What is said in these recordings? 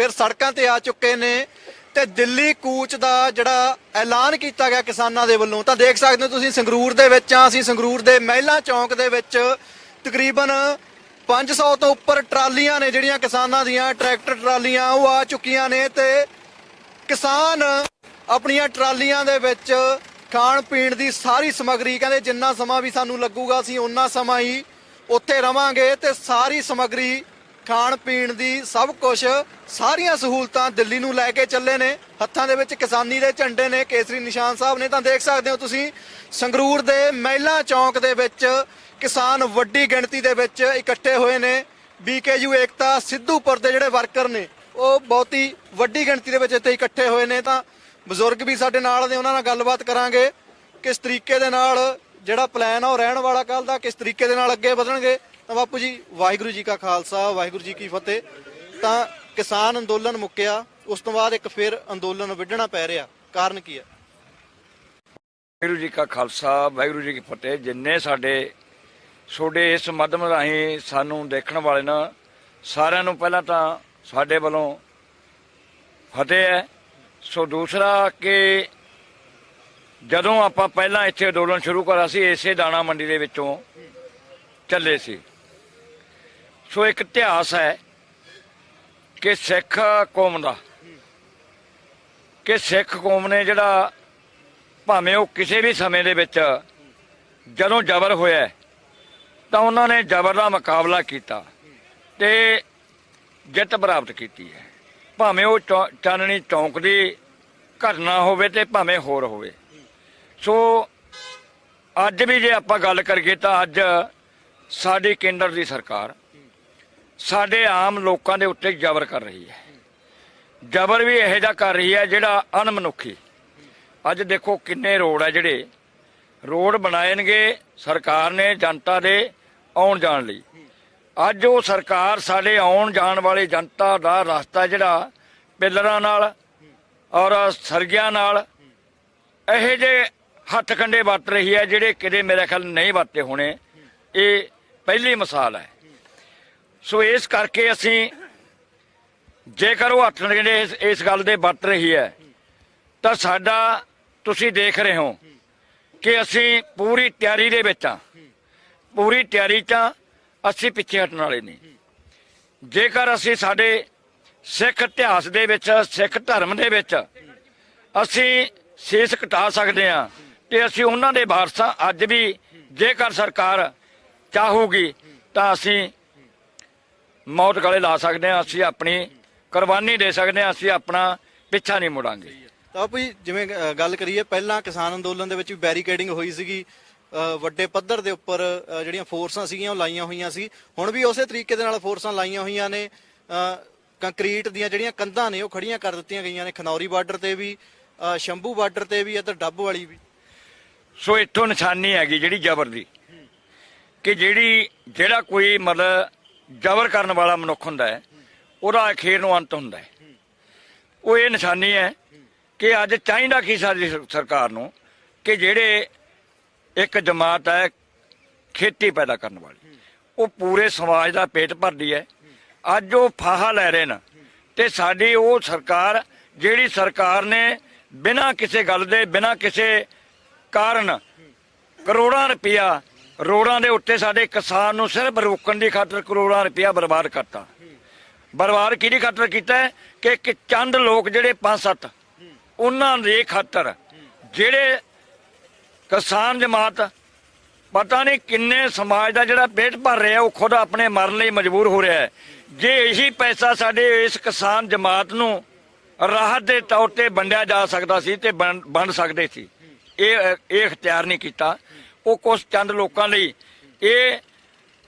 ਫਿਰ ਸੜਕਾਂ ਤੇ ਆ ਚੁੱਕੇ ਨੇ ਤੇ ਦਿੱਲੀ ਕੂਚ ਦਾ ਜਿਹੜਾ ਐਲਾਨ ਕੀਤਾ ਗਿਆ ਕਿਸਾਨਾਂ ਦੇ ਵੱਲੋਂ, ਤਾਂ ਦੇਖ ਸਕਦੇ ਹੋ ਤੁਸੀਂ ਸੰਗਰੂਰ ਦੇ ਵਿੱਚ ਆ ਅਸੀਂ ਸੰਗਰੂਰ ਦੇ ਮਹਿਲਾ ਚੌਂਕ ਦੇ ਵਿੱਚ ਤਕਰੀਬਨ 500 ਤੋਂ ਉੱਪਰ ਟਰਾਲੀਆਂ ਨੇ ਜਿਹੜੀਆਂ ਕਿਸਾਨਾਂ ਦੀਆਂ, ਟਰੈਕਟਰ ਟਰਾਲੀਆਂ, ਉਹ ਆ ਚੁੱਕੀਆਂ ਨੇ ਤੇ ਕਿਸਾਨ ਆਪਣੀਆਂ ਟਰਾਲੀਆਂ ਦੇ ਵਿੱਚ ਖਾਣ ਪੀਣ ਦੀ ਸਾਰੀ ਸਮੱਗਰੀ, ਕਹਿੰਦੇ ਜਿੰਨਾ ਸਮਾਂ ਵੀ ਸਾਨੂੰ ਲੱਗੂਗਾ ਅਸੀਂ ਉਨਾ ਸਮਾਂ ਹੀ ਉੱਥੇ ਰਵਾਂਗੇ ਤੇ ਸਾਰੀ ਸਮੱਗਰੀ ਖਾਣ ਪੀਣ ਦੀ ਸਭ ਕੁਝ ਸਾਰੀਆਂ ਸਹੂਲਤਾਂ ਦਿੱਲੀ ਨੂੰ ਲੈ ਕੇ ਚੱਲੇ ਨੇ। ਹੱਥਾਂ ਦੇ ਵਿੱਚ ਕਿਸਾਨੀ ਦੇ ਝੰਡੇ ਨੇ। ਕੇਸਰੀ ਨਿਸ਼ਾਨ ਸਾਹਿਬ ਨੇ ਤਾਂ ਦੇਖ ਸਕਦੇ ਹੋ ਤੁਸੀਂ। ਸੰਗਰੂਰ ਦੇ ਮਹਿਲਾ ਚੌਂਕ ਦੇ ਵਿੱਚ ਕਿਸਾਨ ਵੱਡੀ ਗਿਣਤੀ ਦੇ ਵਿੱਚ ਇਕੱਠੇ ਹੋਏ ਨੇ। ਬੀਕੇਯੂ ਏਕਤਾ, ਸਿੱਧੂਪੁਰ ਦੇ ਜਿਹੜੇ ਵਰਕਰ ਨੇ, ਉਹ ਬਹੁਤੀ ਵੱਡੀ ਗਿਣਤੀ ਦੇ ਵਿੱਚ ਇੱਥੇ ਇਕੱਠੇ ਹੋਏ ਨੇ। ਤਾਂ ਬਜ਼ੁਰਗ ਵੀ ਸਾਡੇ ਨਾਲ ਨੇ, ਉਹਨਾਂ ਨਾਲ ਗੱਲਬਾਤ ਕਰਾਂਗੇ। ਕਿਸ ਤਰੀਕੇ ਦੇ ਨਾਲ ਜਿਹੜਾ ਪਲਾਨ ਆ, ਉਹ ਰਹਿਣ ਵਾਲਾ ਕੱਲ ਦਾ ਕਿਸ ਤਰੀਕੇ ਦੇ ਨਾਲ ਅੱਗੇ ਵਧਣਗੇ। ਤਾਂ ਬਾਪੂ ਜੀ, ਵਾਹਿਗੁਰੂ ਜੀ ਕਾ ਖਾਲਸਾ, ਵਾਹਿਗੁਰੂ ਜੀ ਕੀ ਫਤਿਹ। ਤਾਂ ਕਿਸਾਨ ਅੰਦੋਲਨ ਮੁੱਕਿਆ, ਉਸ ਤੋਂ ਬਾਅਦ ਇੱਕ ਫਿਰ ਅੰਦੋਲਨ ਵਿੱਢਣਾ ਪੈ ਰਿਹਾ। ਕਾਰਨ ਕੀ ਹੈ? ਵਾਹਿਗੁਰੂ ਜੀ ਕਾ ਖਾਲਸਾ, ਵਾਹਿਗੁਰੂ ਜੀ ਕੀ ਫਤਿਹ। ਜਿੰਨੇ ਸਾਡੇ, ਤੁਹਾਡੇ ਇਸ ਮਾਧਿਅਮ ਰਾਹੀਂ ਸਾਨੂੰ ਦੇਖਣ ਵਾਲੇ ਨਾ, ਸਾਰਿਆਂ ਨੂੰ ਪਹਿਲਾਂ ਤਾਂ ਸਾਡੇ ਵੱਲੋਂ ਫਤਿਹ ਹੈ। ਸੋ ਦੂਸਰਾ ਕਿ ਜਦੋਂ ਆਪਾਂ ਪਹਿਲਾਂ ਇੱਥੇ ਅੰਦੋਲਨ ਸ਼ੁਰੂ ਕਰਾ ਸੀ, ਇਸੇ ਦਾਣਾ ਮੰਡੀ ਦੇ ਵਿੱਚੋਂ ਚੱਲੇ ਸੀ। ਸੋ ਇੱਕ ਇਤਿਹਾਸ ਹੈ ਕਿ ਸਿੱਖ ਕੌਮ ਦਾ, ਕਿ ਸਿੱਖ ਕੌਮ ਨੇ ਜਿਹੜਾ ਭਾਵੇਂ ਉਹ ਕਿਸੇ ਵੀ ਸਮੇਂ ਦੇ ਵਿੱਚ ਜਦੋਂ ਜ਼ਬਰ ਹੋਇਆ ਤਾਂ ਉਹਨਾਂ ਨੇ ਜ਼ਬਰ ਦਾ ਮੁਕਾਬਲਾ ਕੀਤਾ ਤੇ ਜਿੱਤ ਪ੍ਰਾਪਤ ਕੀਤੀ ਹੈ। ਭਾਵੇਂ ਉਹ ਚੌ- ਚਾਨਣੀ ਚੌਂਕ ਦੀ ਘਟਨਾ ਹੋਵੇ ਤੇ ਭਾਵੇਂ ਹੋਰ ਹੋਵੇ। ਸੋ ਅੱਜ ਵੀ ਜੇ ਆਪਾਂ ਗੱਲ ਕਰੀਏ ਤਾਂ ਅੱਜ ਸਾਡੀ ਕੇਂਦਰ ਦੀ ਸਰਕਾਰ ਸਾਡੇ ਆਮ ਲੋਕਾਂ ਦੇ ਉੱਤੇ ਜ਼ਬਰ ਕਰ ਰਹੀ ਹੈ। ਜ਼ਬਰ ਵੀ ਇਹੋ ਜਿਹਾ ਕਰ ਰਹੀ ਹੈ ਜਿਹੜਾ ਅਣਮਨੁੱਖੀ। ਅੱਜ ਦੇਖੋ ਕਿੰਨੇ ਰੋਡ ਆ ਜਿਹੜੇ ਰੋਡ ਬਣਾਏਣਗੇ ਸਰਕਾਰ ਨੇ ਜਨਤਾ ਦੇ ਆਉਣ ਜਾਣ ਲਈ। ਅੱਜ ਉਹ ਸਰਕਾਰ ਸਾਡੇ ਆਉਣ ਜਾਣ ਵਾਲੇ ਜਨਤਾ ਦਾ ਰਸਤਾ ਜਿਹੜਾ ਪਿੱਲਰਾਂ ਨਾਲ ਔਰ ਸਰਗਿਆਂ ਨਾਲ ਇਹੋ ਜਿਹੇ ਹੱਥ ਕੰਡੇ ਵਰਤ ਰਹੀ ਹੈ ਜਿਹੜੇ ਕਿਤੇ ਮੇਰੇ ਖਿਆਲ ਨਹੀਂ ਵਰਤੇ ਹੋਣੇ। ਇਹ ਪਹਿਲੀ ਮਿਸਾਲ ਹੈ। ਸੋ ਇਸ ਕਰਕੇ ਅਸੀਂ ਜੇਕਰ ਉਹ ਹੱਥ ਕੰਡੇ ਇਸ- ਇਸ ਗੱਲ ਦੇ ਵਰਤ ਰਹੀ ਹੈ ਤਾਂ ਸਾਡਾ ਤੁਸੀਂ ਦੇਖ ਰਹੇ ਹੋ ਕਿ ਅਸੀਂ ਪੂਰੀ ਤਿਆਰੀ ਦੇ ਵਿੱਚ ਆ ਪੂਰੀ ਤਿਆਰੀ 'ਚ ਆਂ, ਅਸੀਂ ਪਿੱਛੇ ਹਟਣ ਵਾਲੇ ਨਹੀਂ। ਜੇਕਰ ਅਸੀਂ ਸਾਡੇ ਸਿੱਖ ਇਤਿਹਾਸ ਦੇ ਵਿੱਚ ਸਿੱਖ ਧਰਮ ਦੇ ਵਿੱਚ ਅਸੀਂ ਸੀਸ ਘਟਾ ਸਕਦੇ ਹਾਂ ਤੇ ਅਸੀਂ ਉਹਨਾਂ ਦੇ ਵਾਰਸਾਂ ਅੱਜ ਵੀ ਜੇਕਰ ਸਰਕਾਰ ਚਾਹੂਗੀ ਤਾਂ ਅਸੀਂ ਮੌਤ ਗਲੇ ਲਾ ਸਕਦੇ ਹਾਂ ਅਸੀਂ ਆਪਣੀ ਕੁਰਬਾਨੀ ਦੇ ਸਕਦੇ ਹਾਂ ਅਸੀਂ ਆਪਣਾ ਪਿੱਛਾ ਨਹੀਂ ਮੁੜਾਂਗੇ। ਤਾਂ ਜੀ ਜਿਵੇਂ ਅ, ਗੱਲ ਕਰੀਏ ਪਹਿਲਾਂ ਕਿਸਾਨ ਅੰਦੋਲਨ ਦੇ ਵਿੱਚ ਵੀ ਬੈਰੀਕੇਡਿੰਗ ਹੋਈ ਸੀਗੀ। ਅ, ਵੱਡੇ ਪੱਧਰ ਦੇ ਉੱਪਰ ਅ, ਜਿਹੜੀਆਂ ਫੋਰਸਾਂ ਸੀਗੀਆਂ ਉਹ ਲਾਈਆਂ ਹੋਈਆਂ ਸੀ। ਹੁਣ ਵੀ ਉਸੇ ਤਰੀਕੇ ਦੇ ਨਾਲ ਫੋਰਸਾਂ ਲਾਈਆਂ ਹੋਈਆਂ ਨੇ। ਅ, ਕੰਕਰੀਟ ਦੀਆਂ ਜਿਹੜੀਆਂ ਕੰਧਾਂ ਨੇ ਉਹ ਖੜੀਆਂ ਕਰ ਦਿੱਤੀਆਂ ਗਈਆਂ ਨੇ। ਖਨੌਰੀ ਬਾਰਡਰ ਤੇ ਵੀ ਅ, ਸ਼ੰਭੂ ਬਾਰਡਰ ਤੇ ਵੀ ਅਤੇ ਡੱਬ ਵਾਲੀ ਵੀ। ਸੋ ਇੱਥੋਂ ਨਿਸ਼ਾਨੀ ਹੈਗੀ ਜਿਹੜੀ ਜ਼ਬਰ ਦੀ ਕਿ ਜਿਹੜੀ ਜਿਹੜਾ ਕੋਈ ਮਤਲਬ ਜ਼ਬਰ ਕਰਨ ਵਾਲਾ ਮਨੁੱਖ ਹੁੰਦਾ ਹੈ, ਉਹਦਾ ਅਖੀਰ ਨੂੰ ਅੰਤ ਹੁੰਦਾ ਹੈ। ਉਹ ਇਹ ਨਿਸ਼ਾਨੀ ਹੈ ਕਿ ਅੱਜ ਚਾਹੀਦਾ ਕੀ ਸਾਡੀ ਸਰਕਾਰ ਨੂੰ ਕਿ ਜਿਹੜੇ ਇੱਕ ਜਮਾਤ ਹੈ ਖੇਤੀ ਪੈਦਾ ਕਰਨ ਵਾਲੀ, ਉਹ ਪੂਰੇ ਸਮਾਜ ਦਾ ਪੇਟ ਭਰਦੀ ਹੈ। ਅੱਜ ਉਹ ਫਾਹਾ ਲੈ ਰਹੇ ਨੇ ਤੇ ਸਾਡੀ ਉਹ ਸਰਕਾਰ, ਜਿਹੜੀ ਸਰਕਾਰ ਨੇ ਬਿਨਾਂ ਕਿਸੇ ਗੱਲ ਦੇ, ਬਿਨਾਂ ਕਿਸੇ ਕਾਰਨ ਕਰੋੜਾਂ ਰੁਪਇਆ ਰੋੜਾਂ ਦੇ ਉੱਤੇ ਸਾਡੇ ਕਿਸਾਨ ਨੂੰ ਸਿਰਫ ਰੋਕਣ ਦੀ ਖਾਤਰ ਕਰੋੜਾਂ ਰੁਪਇਆ ਬਰਬਾਦ ਕਰਤਾ। ਬਰਬਾਦ ਕਿਹਦੀ ਖਾਤਰ ਕੀਤਾ ਹੈ? ਕਿ ਚੰਦ ਲੋਕ ਜਿਹੜੇ ਪੰਜ ਸੱਤ, ਉਹਨਾਂ ਦੇ ਖਾਤਰ ਜਿਹੜੇ ਕਿਸਾਨ ਜਮਾਤ, ਪਤਾ ਨਹੀਂ ਕਿੰਨੇ ਸਮਾਜ ਦਾ ਜਿਹੜਾ ਪੇਟ ਭਰ ਰਿਹਾ, ਉਹ ਖੁਦ ਆਪਣੇ ਮਰਨ ਲਈ ਮਜਬੂਰ ਹੋ ਰਿਹਾ ਹੈ। ਜੇ ਇਹੀ ਪੈਸਾ ਸਾਡੇ ਇਸ ਕਿਸਾਨ ਜਮਾਤ ਨੂੰ ਰਾਹਤ ਦੇ ਤੌਰ ਤੇ ਵੰਡਿਆ ਜਾ ਸਕਦਾ ਸੀ ਤੇ ਵੰਡ ਵੰਡ ਸਕਦੇ ਸੀ, ਇਹ ਇਹ ਇਖਤਿਆਰ ਨਹੀਂ ਕੀਤਾ। ਉਹ ਕੁਝ ਚੰਦ ਲੋਕਾਂ ਲਈ ਇਹ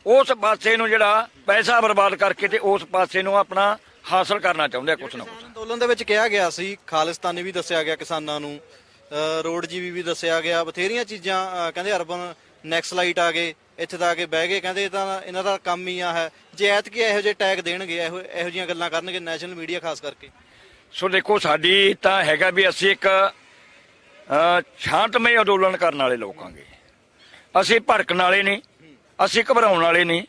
ਉਸ ਪਾਸੇ ਨੂੰ ਜਿਹੜਾ ਪੈਸਾ ਬਰਬਾਦ ਕਰਕੇ ਤੇ ਉਸ ਪਾਸੇ ਨੂੰ ਆਪਣਾ ਹਾਸਲ ਕਰਨਾ ਚਾਹੁੰਦੇ ਆ ਕੁਛ ਨਾ ਕੁਛ। ਅੰਦੋਲਨ ਦੇ ਵਿੱਚ ਕਿਹਾ ਗਿਆ ਸੀ ਖਾਲਿਸਤਾਨੀ ਵੀ ਦੱਸਿਆ ਗਿਆ ਕਿਸਾਨਾਂ ਨੂੰ ਰੋਡ ਜੀਵੀ ਵੀ ਦੱਸਿਆ ਗਿਆ ਬਥੇਰੀਆਂ ਚੀਜ਼ਾਂ ਕਹਿੰਦੇ ਅਰਬਨ ਨੈਕਸਲਾਈਟ ਆ ਗਏ ਇੱਥੇ ਤਾਂ ਆ ਕੇ ਬਹਿ ਗਏ ਕਹਿੰਦੇ ਇਹ ਤਾਂ ਇਹਨਾਂ ਦਾ ਕੰਮ ਹੀ ਆ ਹੈ। ਜੇ ਐਤਕੀ ਇਹੋ ਜਿਹੇ ਟੈਗ ਦੇਣਗੇ ਇਹੋ ਇਹੋ ਜਿਹੀਆਂ ਗੱਲਾਂ ਕਰਨਗੇ ਨੈਸ਼ਨਲ ਮੀਡੀਆ ਖਾਸ ਕਰਕੇ। ਸੋ ਦੇਖੋ ਸਾਡੀ ਤਾਂ ਹੈਗਾ ਵੀ ਅਸੀਂ ਇੱਕ ਸ਼ਾਂਤਮਈ ਅੰਦੋਲਨ ਕਰਨ ਵਾਲੇ ਲੋਕਾਂਗੇ ਅਸੀਂ ਭੜਕਣ ਵਾਲੇ ਨਹੀਂ, ਅਸੀਂ ਘਬਰਾਉਣ ਵਾਲੇ ਨਹੀਂ।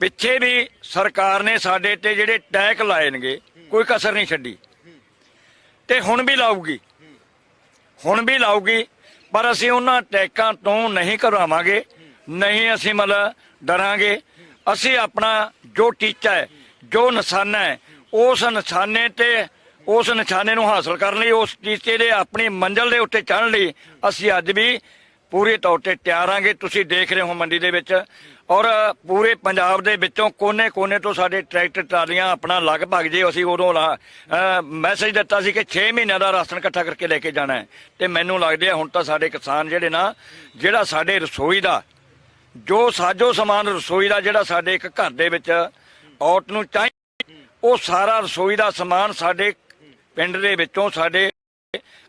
ਪਿੱਛੇ ਵੀ ਸਰਕਾਰ ਨੇ ਸਾਡੇ ਤੇ ਜਿਹੜੇ ਟੈਕ ਲਾਏ ਨੇਗੇ, ਕੋਈ ਕਸਰ ਨਹੀਂ ਛੱਡੀ। ਤੇ ਹੁਣ ਵੀ ਲਾਊਗੀ। ਹੁਣ ਵੀ ਲਾਊਗੀ, ਪਰ ਅਸੀਂ ਉਹਨਾਂ ਟੈਕਾਂ ਤੋਂ ਨਹੀਂ ਘਬਰਾਵਾਂਗੇ, ਨਹੀਂ ਅਸੀਂ ਮਤਲਬ ਡਰਾਂਗੇ। ਅਸੀਂ ਆਪਣਾ ਜੋ ਟੀਚਾ ਹੈ, ਜੋ ਨਿਸ਼ਾਨਾ ਹੈ, ਉਸ ਨਿਸ਼ਾਨੇ ਤੇ, ਉਸ ਨਿਸ਼ਾਨੇ ਨੂੰ ਹਾਸਲ ਕਰਨ ਲਈ, ਉਸ ਟੀਚੇ ਦੇ ਆਪਣੀ ਮੰਜ਼ਲ ਦੇ ਉੱਤੇ ਚੜ੍ਹਨ ਲਈ ਅਸੀਂ ਅੱਜ ਵੀ ਪੂਰੇ ਤੌਰ ਤੇ ਤਿਆਰ ਆਂਗੇ, ਤੁਸੀਂ ਦੇਖ ਰਹੇ ਹੋ ਮੰਡੀ ਦੇ ਵਿੱਚ। ਔਰ ਪੂਰੇ ਪੰਜਾਬ ਦੇ ਵਿੱਚੋਂ ਕੋਨੇ-ਕੋਨੇ ਤੋਂ ਸਾਡੇ ਟਰੈਕਟਰ, ਟਰਾਲੀਆਂ ਆਪਣਾ ਲਗਭਗ ਜੇ ਅਸੀਂ ਉਦੋਂ ਮੈਸੇਜ ਦਿੱਤਾ ਸੀ ਕਿ 6 ਮਹੀਨਿਆਂ ਦਾ ਰਾਸ਼ਨ ਇਕੱਠਾ ਕਰਕੇ ਲੈ ਕੇ ਜਾਣਾ ਹੈ। ਤੇ ਮੈਨੂੰ ਲੱਗਦਾ ਹੁਣ ਤਾਂ ਸਾਡੇ ਕਿਸਾਨ ਜਿਹੜੇ ਨਾ, ਜਿਹੜਾ ਸਾਡੇ ਰਸੋਈ ਦਾ, ਜੋ ਸਾਜੋ ਸਮਾਨ ਰਸੋਈ ਦਾ ਜਿਹੜਾ ਸਾਡੇ ਇੱਕ ਘਰ ਦੇ ਵਿੱਚ ਔਰਤ ਨੂੰ ਚਾਹੀਦਾ ਉਹ ਸਾਰਾ ਰਸੋਈ ਦਾ ਸਮਾਨ ਸਾਡੇ ਪਿੰਡ ਦੇ ਵਿੱਚੋਂ ਸਾਡੇ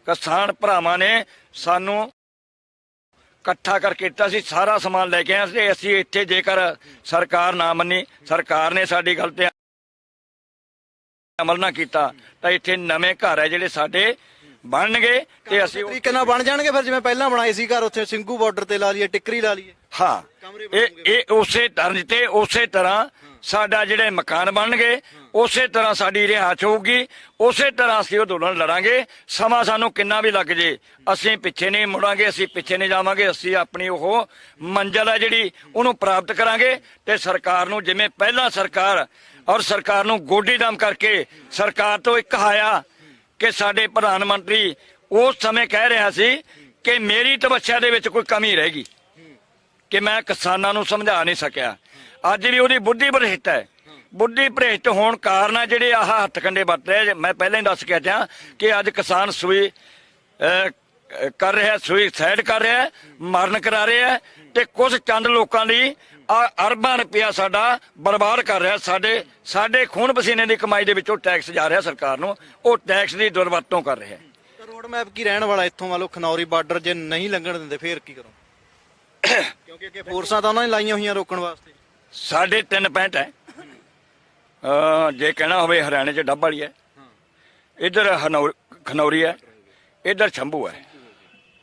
ਕਿਸਾਨ ਭਰਾਵਾਂ ਨੇ ਸਾਨੂੰ ਇਕੱਠਾ ਕਰਕੇ ਦਿੱਤਾ ਸੀ, ਸਾਰਾ ਸਮਾਨ ਲੈ ਕੇ ਆਏ ਸੀ ਅਸੀਂ ਇੱਥੇ ਜੇਕਰ ਸਰਕਾਰ ਨਾ ਮੰਨੀ, ਸਰਕਾਰ ਨੇ ਸਾਡੀ ਗੱਲ ਤੇ ਅਮਲ ਨਾ ਕੀਤਾ, ਤਾਂ ਇੱਥੇ ਨਵੇਂ ਘਰ ਹੈ ਜਿਹੜੇ ਸਾਡੇ ਬਣਨਗੇ ਤੇ ਅਸੀਂ ਉਹ- ਤਰੀਕੇ ਨਾਲ ਬਣ ਜਾਣਗੇ ਫਿਰ ਜਿਵੇਂ ਪਹਿਲਾਂ ਬਣਾਏ ਸੀ ਘਰ ਉੱਥੇ ਸਿੰਘੂ ਬਾਰਡਰ ਤੇ ਲਾ ਲਈਏ ਟਿੱਕਰੀ ਲਾ ਲਈਏ। ਹਾਂ ਕਮਰੇ ਇਹ ਇਹ ਉਸੇ ਤਰ੍ਹਾਂ ਤੇ ਉਸੇ ਤਰ੍ਹਾਂ ਸਾਡਾ ਜਿਹੜੇ ਮਕਾਨ ਬਣਨਗੇ ਉਸੇ ਤਰ੍ਹਾਂ ਸਾਡੀ ਰਿਹਾਇਸ਼ ਹੋਊਗੀ ਉਸੇ ਤਰ੍ਹਾਂ ਅਸੀਂ ਉਹ ਦੋਨਾਂ ਲੜਾਂਗੇ। ਸਮਾਂ ਸਾਨੂੰ ਕਿੰਨਾ ਵੀ ਲੱਗ ਜੇ ਅਸੀਂ ਪਿੱਛੇ ਨਹੀਂ ਮੁੜਾਂਗੇ ਅਸੀਂ ਪਿੱਛੇ ਨਹੀਂ ਜਾਵਾਂਗੇ ਅਸੀਂ ਆਪਣੀ ਉਹ ਮੰਜ਼ਲ ਹੈ ਜਿਹੜੀ ਉਹਨੂੰ ਪ੍ਰਾਪਤ ਕਰਾਂਗੇ ਤੇ ਸਰਕਾਰ ਨੂੰ ਜਿਵੇਂ ਪਹਿਲਾਂ ਸਰਕਾਰ ਔਰ ਸਰਕਾਰ ਨੂੰ ਗੋਡੀ ਦਮ ਕਰਕੇ ਸਰਕਾਰ ਤੋਂ ਇੱਕ ਹਾਇਆ ਕਿ ਸਾਡੇ ਪ੍ਰਧਾਨ ਮੰਤਰੀ ਉਸ ਸਮੇਂ ਕਹਿ ਰਿਹਾ ਸੀ ਕਿ ਮੇਰੀ ਤਪੱਸਿਆ ਦੇ ਵਿੱਚ ਕੋਈ ਕਮੀ ਰਹੇਗੀ ਕਿ ਮੈਂ ਕਿਸਾਨਾਂ ਨੂੰ ਸਮਝਾ ਨਹੀਂ ਸਕਿਆ। ਅੱਜ ਵੀ ਉਹਦੀ ਬੁੱਧੀ ਭ੍ਰਿਸ਼ਟ ਹੈ। ਬੁੱਧੀ ਭ੍ਰਿਸ਼ਟ ਹੋਣ ਕਾਰਨ ਆ ਜਿਹੜੇ ਆਹ ਹੱਥ ਕੰਡੇ ਵਰਤ ਰਹੇ ਮੈਂ ਪਹਿਲਾਂ ਹੀ ਦੱਸ ਕੇ ਹਟਿਆ ਕਿ ਅੱਜ ਕਿਸਾਨ ਸੂਈ ਕਰ ਰਿਹਾ, ਸੂਈ ਸੁਈਸਾਈਡ ਕਰ ਰਿਹਾ, ਮਰਨ ਕਰਾ ਰਿਹਾ ਤੇ ਕੁਝ ਚੰਦ ਲੋਕਾਂ ਲਈ ਅਰਬਾਂ ਰੁਪਇਆ ਸਾਡਾ ਬਰਬਾਦ ਕਰ ਰਿਹਾ ਸਾਡੇ ਸਾਡੇ ਖੂਨ ਪਸੀਨੇ ਦੀ ਕਮਾਈ ਦੇ ਵਿੱਚੋਂ ਟੈਕਸ ਜਾ ਰਿਹਾ ਸਰਕਾਰ ਨੂੰ ਉਹ ਟੈਕਸ ਦੀ ਦੁਰਵਰਤੋਂ ਕਰ ਰਿਹਾ ਰੋਡ ਮੈਪ ਕੀ ਰਹਿਣ ਵਾਲਾ ਇੱਥੋਂ ਲਓ ਖਨੌਰੀ ਬਾਰਡਰ ਜੇ ਨਹੀਂ ਲੰਘਣ ਦਿੰਦੇ ਫੇਰ ਕੀ ਕਰੋ? ਕਿਉਂਕਿ ਅੱਗੇ ਫੋਰਸਾਂ ਤਾਂ ਉਹਨਾਂ ਨੇ ਲਾਈਆਂ ਹੋਈਆਂ ਰੋਕਣ ਵਾਸਤੇ। ਸਾਡੇ ਤਿੰਨ ਪੈਂਟ ਹੈ। ਅਹ ਜੇ ਕਹਿਣਾ ਹੋਵੇ ਹਰਿਆਣੇ ਚ ਡੱਬ ਵਾਲੀ ਹੈ। ਇਧਰ ਖਨੌਰੀ ਹੈ। ਇਧਰ ਸ਼ੰਭੂ ਹੈ।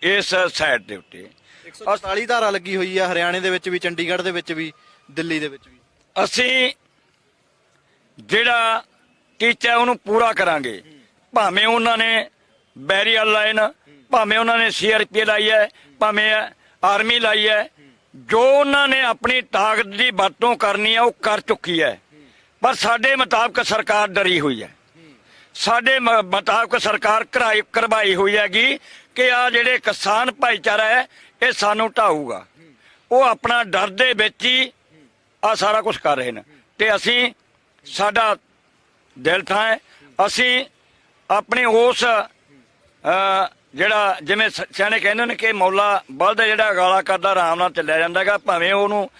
ਇਸ ਸਾਈਡ ਦੇ ਉੱਤੇ। 144 ਧਾਰਾ ਲੱਗੀ ਹੋਈ ਆ ਹਰਿਆਣੇ ਦੇ ਵਿੱਚ ਵੀ, ਚੰਡੀਗੜ੍ਹ ਦੇ ਵਿੱਚ ਵੀ, ਦਿੱਲੀ ਦੇ ਵਿੱਚ ਵੀ। ਅਸੀਂ ਜਿਹੜਾ ਟੀਚਾ ਉਹਨੂੰ ਪੂਰਾ ਕਰਾਂਗੇ। ਭਾਵੇਂ ਉਹਨਾਂ ਨੇ ਬੈਰੀਅਰ ਲਾਈਨ ਭਾਵੇਂ ਉਹਨਾਂ ਨੇ ਸੀਆਰਪੀ ਲਾਈ ਹੈ, ਭਾਵੇਂ ਆਰਮੀ ਲਾਈ ਹੈ, ਜੋ ਉਹਨਾਂ ਨੇ ਆਪਣੀ ਤਾਕਤ ਦੀ ਵਰਤੋਂ ਕਰਨੀ ਹੈ ਉਹ ਕਰ ਚੁੱਕੀ ਹੈ। ਪਰ ਸਾਡੇ ਮੁਤਾਬਕ ਸਰਕਾਰ ਡਰੀ ਹੋਈ ਹੈ। ਸਾਡੇ ਮੁਤਾਬਕ ਸਰਕਾਰ ਕਰਾਈ, ਕਰਵਾਈ ਹੋਈ ਹੈਗੀ ਕਿ ਆ ਜਿਹੜੇ ਕਿਸਾਨ ਭਾਈਚਾਰਾ ਹੈ ਇਹ ਸਾਨੂੰ ਢਾਊਗਾ। ਉਹ ਆਪਣਾ ਡਰ ਦੇ ਵਿੱਚ ਹੀ ਆ ਸਾਰਾ ਕੁਝ ਕਰ ਰਹੇ ਨੇ। ਤੇ ਅਸੀਂ, ਸਾਡਾ ਦਿਲ ਥਾਂ ਹੈ। ਅਸੀਂ ਆਪਣੇ ਉਸ ਜਿਹੜਾ ਜਿਵੇਂ ਸ- ਸਿਆਣੇ ਕਹਿੰਦੇ ਨੇ ਕਿ ਮੌਲਾ ਬਲਦ ਜਿਹੜਾ ਗਾਲਾ ਕਰਦਾ, ਆਰਾਮ ਨਾਲ ਚੱਲਿਆ ਜਾਂਦਾਗਾ ਭਾਵੇਂ ਉਹਨੂੰ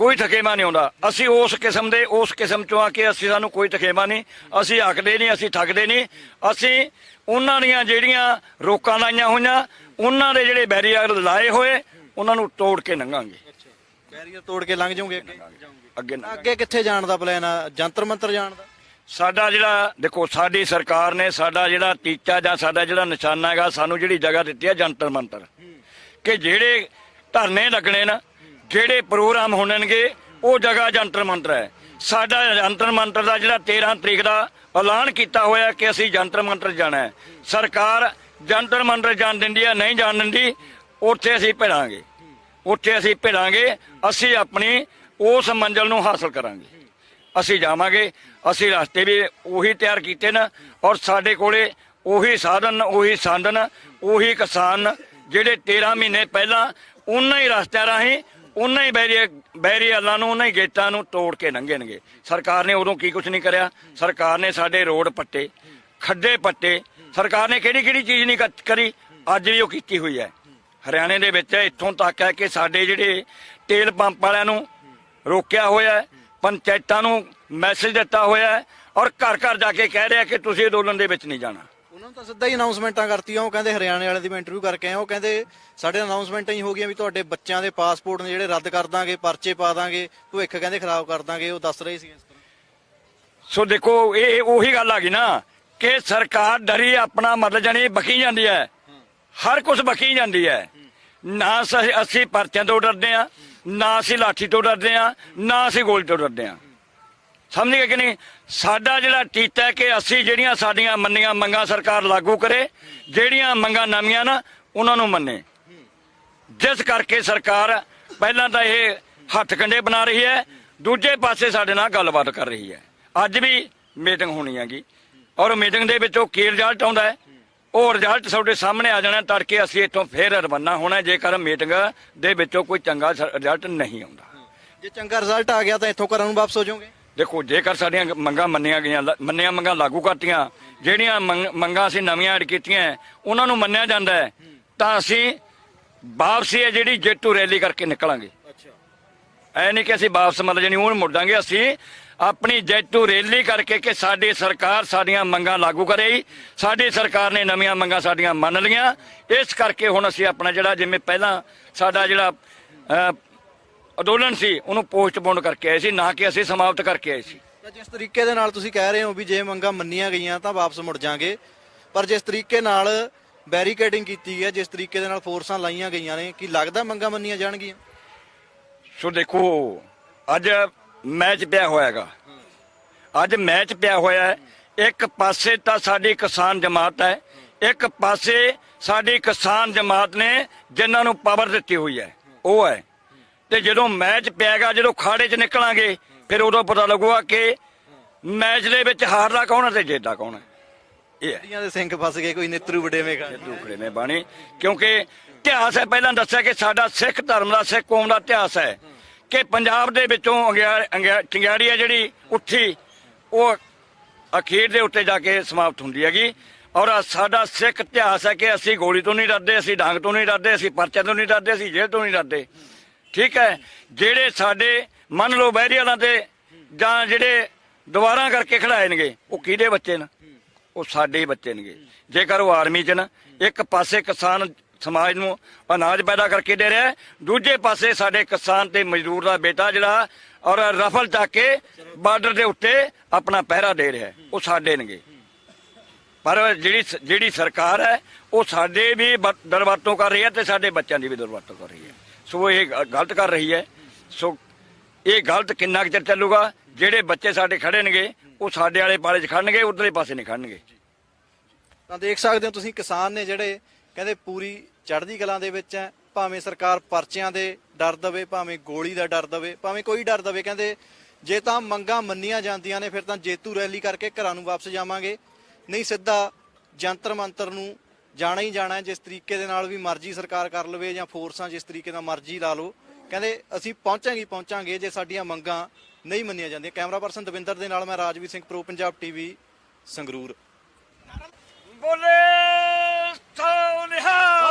ਕੋਈ ਥਕੇਮਾ ਨਹੀਂ ਆਉਂਦਾ। ਅਸੀਂ ਉਸ ਕਿਸਮ ਦੇ ਉਸ ਕਿਸਮ ਚੋਂ ਆ ਕੇ ਅਸੀਂ ਸਾਨੂੰ ਕੋਈ ਥਕੇਮਾ ਨਹੀਂ। ਅਸੀਂ ਹੱਕਦੇ ਨਹੀਂ ਅਸੀਂ ਠੱਗਦੇ ਨਹੀਂ। ਅਸੀਂ ਉਹਨਾਂ ਦੀਆਂ ਜਿਹੜੀਆਂ ਰੋਕਾਂ ਲਾਈਆਂ ਹੋਈਆਂ ਉਹਨਾਂ ਦੇ ਜਿਹੜੇ ਬੈਰੀਅਰ ਲਾਏ ਹੋਏ ਉਹਨਾਂ ਨੂੰ ਤੋੜ ਕੇ ਲੰਘਾਂਗੇ ਬੈਰੀਅਰ ਤੋੜ ਕੇ ਲੰਘ ਜਾਓਗੇ ਅੱਗੇ? ਅੱਗੇ ਅੱਗੇ ਕਿੱਥੇ ਜਾਣ ਦਾ ਪਲਾਨ ਆ? ਜੰਤਰ ਮੰਤਰ ਜਾਣ ਦਾ? ਸਾਡਾ ਜਿਹੜਾ ਦੇਖੋ ਸਾਡੀ ਸਰਕਾਰ ਨੇ ਸਾਡਾ ਜਿਹੜਾ ਟੀਚਾ ਜਾਂ ਸਾਡਾ ਜਿਹੜਾ ਨਿਸ਼ਾਨਾ ਹੈਗਾ ਸਾਨੂੰ ਜਿਹੜੀ ਜਗ੍ਹਾ ਦਿੱਤੀ ਹੈ ਜੰਤਰ ਮੰਤਰ। ਕਿ ਜਿਹੜੇ ਧਰਨੇ ਲੱਗਣੇ ਨਾ ਜਿਹੜੇ ਪ੍ਰੋਗਰਾਮ ਹੋਣਗੇ ਉਹ ਜਗ੍ਹਾ ਜੰਤਰ ਮੰਤਰ ਹੈ। ਸਾਡਾ ਜੰਤਰ ਮੰਤਰ ਦਾ ਜਿਹੜਾ 13 ਤਰੀਕ ਦਾ ਐਲਾਨ ਕੀਤਾ ਹੋਇਆ ਕਿ ਅਸੀਂ ਜੰਤਰ ਮੰਤਰ ਜਾਣਾ ਹੈ। ਸਰਕਾਰ ਜੰਤਰ ਮੰਤਰ ਜਾਣ ਦਿੰਦੀ ਹੈ, ਨਹੀਂ ਜਾਣ ਦਿੰਦੀ, ਉੱਥੇ ਅਸੀਂ ਭਿੜਾਂਗੇ। ਉੱਥੇ ਅਸੀਂ ਭਿੜਾਂਗੇ, ਅਸੀਂ ਆਪਣੀ ਉਸ ਮੰਜ਼ਲ ਨੂੰ ਹਾਸਲ ਕਰਾਂਗੇ। ਅਸੀਂ ਜਾਵਾਂਗੇ, ਅਸੀਂ ਰਸਤੇ ਵੀ ਉਹੀ ਤਿਆਰ ਕੀਤੇ ਨੇ ਔਰ ਸਾਡੇ ਕੋਲੇ ਉਹੀ ਸਾਧਨ ਉਹੀ ਸਾਧਨ, ਉਹੀ ਕਿਸਾਨ ਜਿਹੜੇ 13 ਮਹੀਨੇ ਪਹਿਲਾਂ ਉਹਨਾਂ ਹੀ ਰਸਤਿਆਂ ਰਾਹੀਂ ਉਹਨਾਂ ਹੀ ਬੈਰੀਅਰ ਬੈਰੀਅਰਾਂ ਨੂੰ ਉਹਨਾਂ ਹੀ ਗੇਟਾਂ ਨੂੰ ਤੋੜ ਕੇ ਲੰਘਣਗੇ। ਸਰਕਾਰ ਨੇ ਉਦੋਂ ਕੀ ਕੁਝ ਨਹੀਂ ਕਰਿਆ? ਸਰਕਾਰ ਨੇ ਸਾਡੇ ਰੋਡ ਪੱਟੇ, ਖੱਡੇ ਪੱਟੇ। ਸਰਕਾਰ ਨੇ ਕਿਹੜੀ ਕਿਹੜੀ ਚੀਜ਼ ਨਹੀਂ ਕ- ਕਰੀ? ਅੱਜ ਵੀ ਉਹ ਕੀਤੀ ਹੋਈ ਹੈ। ਹਰਿਆਣੇ ਦੇ ਵਿੱਚ ਇੱਥੋਂ ਤੱਕ ਹੈ ਕਿ ਸਾਡੇ ਜਿਹੜੇ ਤੇਲ ਪੰਪ ਵਾਲਿਆਂ ਨੂੰ ਰੋਕਿਆ ਹੋਇਆ ਹੈ, ਪੰਚਾਇਤਾਂ ਨੂੰ ਮੈਸੇਜ ਦਿੱਤਾ ਹੋਇਆ ਹੈ ਔਰ ਘਰ ਘਰ ਜਾ ਕੇ ਕਹਿ ਰਿਹਾ ਕਿ ਤੁਸੀਂ ਅੰਦੋਲਨ ਦੇ ਵਿੱਚ ਨਹੀਂ ਜਾਣਾ। ਉਹਨਾਂ ਤਾਂ ਸਿੱਧਾ ਹੀ ਅਨਾਉਂਸਮੈਂਟਾਂ ਕਰਤੀਆਂ, ਉਹ ਕਹਿੰਦੇ ਹਰਿਆਣੇ ਵਾਲੇ ਦੀ ਮੈਂ ਇੰਟਰਵਿਊ ਕਰਕੇ ਆਇਆ, ਉਹ ਕਹਿੰਦੇ ਸਾਡੇ ਅਨਾਉਂਸਮੈਂਟਾਂ ਹੀ ਹੋ ਗਈਆਂ ਵੀ ਤੁਹਾਡੇ ਬੱਚਿਆਂ ਦੇ ਪਾਸਪੋਰਟ ਨੇ ਜਿਹੜੇ ਰੱਦ ਕਰ ਦਾਂਗੇ, ਪਰਚੇ ਪਾ ਦਾਂਗੇ ਭਵਿੱਖ ਕਹਿੰਦੇ ਖਰਾਬ ਕਰ ਦਾਂਗੇ, ਉਹ ਦੱਸ ਰਹੇ ਸੀ ਇਸ ਤਰ੍ਹਾਂ। ਸੋ ਦੇਖੋ, ਇਹ ਉਹੀ ਗੱਲ ਆ ਗਈ ਨਾ ਕਿ ਸਰਕਾਰ ਡਰੀ ਆਪਣਾ ਮਤਲਬ ਜਾਨੀ ਬਕੀ ਜਾਂਦੀ ਹੈ। ਹਰ ਕੁਝ ਬਕੀ ਜਾਂਦੀ ਹੈ। ਨਾ ਅਸੀਂ ਪਰਚਿਆਂ ਤੋਂ ਡਰਦੇ ਆ ਨਾ ਅਸੀਂ ਲਾਠੀ ਤੋਂ ਡਰਦੇ ਆ ਨਾ ਅਸੀਂ ਗੋਲੀ ਤੋਂ ਡਰਦੇ ਆ ਸਮਝ ਗਏ ਕਿ ਨਹੀਂ? ਸਾਡਾ ਜਿਹੜਾ ਟੀਚਾ ਹੈ ਕਿ ਅਸੀਂ ਜਿਹੜੀਆਂ ਸਾਡੀਆਂ ਮੰਨੀਆਂ ਮੰਗਾਂ ਸਰਕਾਰ ਲਾਗੂ ਕਰੇ, ਜਿਹੜੀਆਂ ਮੰਗਾਂ ਨਵੀਆਂ ਨਾ, ਉਹਨਾਂ ਨੂੰ ਮੰਨੇ। ਜਿਸ ਕਰਕੇ ਸਰਕਾਰ ਪਹਿਲਾਂ ਤਾਂ ਇਹ ਹੱਥ ਕੰਡੇ ਬਣਾ ਰਹੀ ਹੈ, ਦੂਜੇ ਪਾਸੇ ਸਾਡੇ ਨਾਲ ਗੱਲਬਾਤ ਕਰ ਰਹੀ ਹੈ। ਅੱਜ ਵੀ ਮੀਟਿੰਗ ਹੋਣੀ ਹੈਗੀ। ਔਰ ਮੀਟਿੰਗ ਦੇ ਵਿੱਚੋਂ ਕੀ ਰਿਜ਼ਲਟ ਆਉਂਦਾ ਹੈ? ਉਹ ਰਿਜ਼ਲਟ ਸਾਡੇ ਸਾਹਮਣੇ ਆ ਜਾਣਾ ਤੜਕੇ ਅਸੀਂ ਇੱਥੋਂ ਫੇਰ ਰਵਾਨਾ ਹੋਣਾ ਜੇਕਰ ਮੀਟਿੰਗ ਦੇ ਵਿੱਚੋਂ ਕੋਈ ਚੰਗਾ ਰਿਜ਼ਲਟ ਨਹੀਂ ਆਉਂਦਾ। ਜੇ ਚੰਗਾ ਰਿਜ਼ਲਟ ਆ ਗਿਆ ਤਾਂ ਇੱਥੋਂ ਘਰਾਂ ਨੂੰ ਵਾਪਸ ਹੋ ਜਾਓਗੇ? ਦੇਖੋ ਜੇਕਰ ਸਾਡੀਆਂ ਮੰਗਾਂ ਮੰਨੀਆਂ ਗਈਆਂ ਮੰਨੀਆਂ ਮੰਗਾਂ ਲਾਗੂ ਕਰਤੀਆਂ ਜਿਹੜੀਆਂ ਮੰਗ- ਅਸੀਂ ਨਵੀਆਂ ਐਡ ਕੀਤੀਆਂ ਉਹਨਾਂ ਨੂੰ ਮੰਨਿਆ ਜਾਂਦਾ ਹੈ ਤਾਂ ਅਸੀਂ ਵਾਪਸੀ ਹੈ ਜਿਹੜੀ ਜੇਤੂ ਰੈਲੀ ਕਰਕੇ ਨਿਕਲਾਂਗੇ। ਅੱਛਾ। ਐ ਨਹੀਂ ਕਿ ਅਸੀਂ ਵਾਪਸ ਮਤਲਬ ਜਾਨੀ ਉਹ ਮੁੜ ਦਾਂਗੇ ਅਸੀਂ ਆਪਣੀ ਜੈਤੂ ਰੈਲੀ ਕਰਕੇ ਕਿ ਸਾਡੀ ਸਰਕਾਰ ਸਾਡੀਆਂ ਮੰਗਾਂ ਲਾਗੂ ਕਰੇ। ਸਾਡੀ ਸਰਕਾਰ ਨੇ ਨਵੀਆਂ ਮੰਗਾਂ ਸਾਡੀਆਂ ਮੰਨ ਲਈਆਂ। ਇਸ ਕਰਕੇ ਹੁਣ ਅਸੀਂ ਆਪਣਾ ਜਿਹੜਾ ਜਿਵੇਂ ਪਹਿਲਾਂ ਸਾਡਾ ਜਿਹੜਾ ਅੰਦੋਲਨ ਸੀ ਉਹਨੂੰ ਪੋਸਟਪੋਨ ਕਰਕੇ ਆਏ ਸੀ ਨਾ ਕਿ ਅਸੀਂ ਸਮਾਪਤ ਕਰਕੇ ਆਏ ਸੀ। ਤਾਂ ਜਿਸ ਤਰੀਕੇ ਦੇ ਨਾਲ ਤੁਸੀਂ ਕਹਿ ਰਹੇ ਹੋ ਵੀ ਜੇ ਮੰਗਾਂ ਮੰਨੀਆਂ ਗਈਆਂ ਤਾਂ ਵਾਪਸ ਮੁੜ ਜਾਾਂਗੇ ਪਰ ਜਿਸ ਤਰੀਕੇ ਨਾਲ ਬੈਰੀਕੇਡਿੰਗ ਕੀਤੀ ਹੈ ਜਿਸ ਤਰੀਕੇ ਦੇ ਨਾਲ ਫੋਰਸਾਂ ਲਾਈਆਂ ਗਈਆਂ ਨੇ ਕੀ ਲੱਗਦਾ ਮੰਗਾਂ ਮੰਨੀਆਂ ਜਾਣਗੀਆਂ? ਸੋ ਦੇਖੋ ਅੱਜ ਮੈਚ ਪਿਆ ਹੋਇਆਗਾ। ਅੱਜ ਮੈਚ ਪਿਆ ਹੋਇਆ ਹੈ ਇੱਕ ਪਾਸੇ ਤਾਂ ਸਾਡੀ ਕਿਸਾਨ ਜਮਾਤ ਹੈ ਇੱਕ ਪਾਸੇ ਸਾਡੀ ਕਿਸਾਨ ਜਮਾਤ ਨੇ ਜਿਨ੍ਹਾਂ ਨੂੰ ਪਾਵਰ ਦਿੱਤੀ ਹੋਈ ਹੈ ਉਹ ਹੈ। ਤੇ ਜਦੋਂ ਮੈਚ ਪਿਆਗਾ ਜਦੋਂ ਖਾੜੇ 'ਚ ਨਿਕਲਾਂਗੇ ਫਿਰ ਉਦੋਂ ਪਤਾ ਲੱਗੂਗਾ ਕਿ ਮੈਚ ਦੇ ਵਿੱਚ ਹਾਰਦਾ ਕੌਣ ਹੈ ਤੇ ਜੇਤਾ ਕੌਣ ਹੈ। ਇਹ ਹੈ। ਗੱਡੀਆਂ ਦੇ ਸਿੰਘ ਫਸ ਗਏ ਕੋਈ ਨਿਤਰੂ ਵਡੇਵੇਂ ਖਾ ਦੂਖੜੇ ਨੇ ਬਾਣੀ ਕਿਉਂਕਿ ਇਤਿਹਾਸ ਹੈ ਪਹਿਲਾਂ ਦੱਸਿਆ ਕਿ ਸਾਡਾ ਸਿੱਖ ਧਰਮ ਦਾ ਸਿੱਖ ਕੌਮ ਦਾ ਇਤਿਹਾਸ ਹੈ ਕਿ ਪੰਜਾਬ ਦੇ ਵਿੱਚੋਂ ਅੰਗਿਆ- ਅੰਗਿਆ- ਚਿੰਗਾਰੀ ਹੈ ਜਿਹੜੀ ਉੱਠੀ ਉਹ ਅਖੀਰ ਦੇ ਉੱਤੇ ਜਾ ਕੇ ਸਮਾਪਤ ਹੁੰਦੀ ਹੈਗੀ। ਔਰ ਸਾਡਾ ਸਿੱਖ ਇਤਿਹਾਸ ਹੈ ਕਿ ਅਸੀਂ ਗੋਲੀ ਤੋਂ ਨਹੀਂ ਡਰਦੇ ਅਸੀਂ ਡਾਂਗ ਤੋਂ ਨਹੀਂ ਡਰਦੇ ਅਸੀਂ ਪਰਚੇ ਤੋਂ ਨਹੀਂ ਡਰਦੇ ਅਸੀਂ ਜੇਲ੍ਹ ਤੋਂ ਨਹੀਂ ਡਰਦੇ। ਠੀਕ ਹੈ? ਜਿਹੜੇ ਸਾਡੇ, ਮੰਨ ਲਓ ਬਹਿਰੀ ਤੇ ਜਾਂ ਜਿਹੜੇ ਦੁਬਾਰਾ ਕਰਕੇ ਖੜਾਏ ਨੇਗੇ, ਉਹ ਕਿਹਦੇ ਬੱਚੇ ਨੇ? ਉਹ ਸਾਡੇ ਹੀ ਬੱਚੇ ਨੇਗੇ। ਜੇਕਰ ਉਹ ਆਰਮੀ 'ਚ ਨਾ, ਇੱਕ ਪਾਸੇ ਕਿਸਾਨ ਸਮਾਜ ਨੂੰ ਅਨਾਜ ਪੈਦਾ ਕਰਕੇ ਦੇ ਰਿਹਾ ਦੂਜੇ ਪਾਸੇ ਸਾਡੇ ਕਿਸਾਨ ਤੇ ਮਜ਼ਦੂਰ ਦਾ ਬੇਟਾ ਜਿਹੜਾ, ਔਰ ਰਫਲ ਚੱਕ ਕੇ ਬਾਰਡਰ ਦੇ ਉੱਤੇ ਆਪਣਾ ਪਹਿਰਾ ਦੇ ਰਿਹਾ ਉਹ ਸਾਡੇ ਨੇਗੇ। ਪਰ ਜਿਹੜੀ ਜਿਹੜੀ ਸਰਕਾਰ ਹੈ, ਉਹ ਸਾਡੇ ਵੀ ਬ- ਦੁਰਵਰਤੋਂ ਕਰ ਰਹੀ ਹੈ ਤੇ ਸਾਡੇ ਬੱਚਿਆਂ ਦੀ ਵੀ ਦੁਰਵਰਤੋਂ ਕਰ ਰਹੀ ਹੈ। ਸੋ ਇਹ ਗਲਤ ਕਰ ਰਹੀ ਹੈ। ਸੋ ਇਹ ਗਲਤ ਕਿੰਨਾ ਕੁ ਚਿਰ ਚੱਲੂਗਾ? ਜਿਹੜੇ ਬੱਚੇ ਸਾਡੇ ਖੜੇ ਨੇਗੇ ਉਹ ਸਾਡੇ ਵਾਲੇ ਪਾਲੇ 'ਚ ਖੜਨਗੇ ਉਧਰਲੇ ਪਾਸੇ ਨਹੀਂ ਖੜਨਗੇ ਤਾਂ ਦੇਖ ਸਕਦੇ ਹੋ ਤੁਸੀਂ ਕਿਸਾਨ ਨੇ ਜਿਹੜੇ ਕਹਿੰਦੇ ਪੂਰੀ ਚੜ੍ਹਦੀ ਕਲਾਂ ਦੇ ਵਿੱਚ ਹੈ, ਭਾਵੇਂ ਸਰਕਾਰ ਪਰਚਿਆਂ ਦੇ ਡਰ ਦਵੇ, ਭਾਵੇਂ ਗੋਲੀ ਦਾ ਡਰ ਦਵੇ, ਭਾਵੇਂ ਕੋਈ ਡਰ ਦਵੇ, ਕਹਿੰਦੇ ਜੇ ਤਾਂ ਮੰਗਾਂ ਮੰਨੀਆਂ ਜਾਂਦੀਆਂ ਨੇ, ਫਿਰ ਤਾਂ ਜੇਤੂ ਰੈਲੀ ਕਰਕੇ ਘਰਾਂ ਨੂੰ ਵਾਪਸ ਜਾਵਾਂਗੇ। ਨਹੀਂ ਸਿੱਧਾ ਜੰਤਰ ਮੰਤਰ ਨੂੰ ਜਾਣਾ ਹੀ ਜਾਣਾ ਜਿਸ ਤਰੀਕੇ ਦੇ ਨਾਲ ਵੀ ਮਰਜ਼ੀ ਸਰਕਾਰ ਕਰ ਲਵੇ ਜਾਂ ਫੋਰਸਾਂ ਜਿਸ ਤਰੀਕੇ ਦਾ ਮਰਜ਼ੀ ਲਾ ਲਓ। ਕਹਿੰਦੇ ਅਸੀਂ ਪਹੁੰਚਾਂਗੇ ਪਹੁੰਚਾਂਗੇ ਜੇ ਸਾਡੀਆਂ ਮੰਗਾਂ ਨਹੀਂ ਮੰਨੀਆਂ ਜਾਂਦੀਆਂ। ਕੈਮਰਾ ਪਰਸਨ ਦਵਿੰਦਰ ਦੇ ਨਾਲ ਮੈਂ ਰਾਜਵੀਰ ਸਿੰਘ ਪ੍ਰੋ ਪੰਜਾਬ ਟੀਵੀ ਸੰਗਰੂਰ। ਬੋਲੇ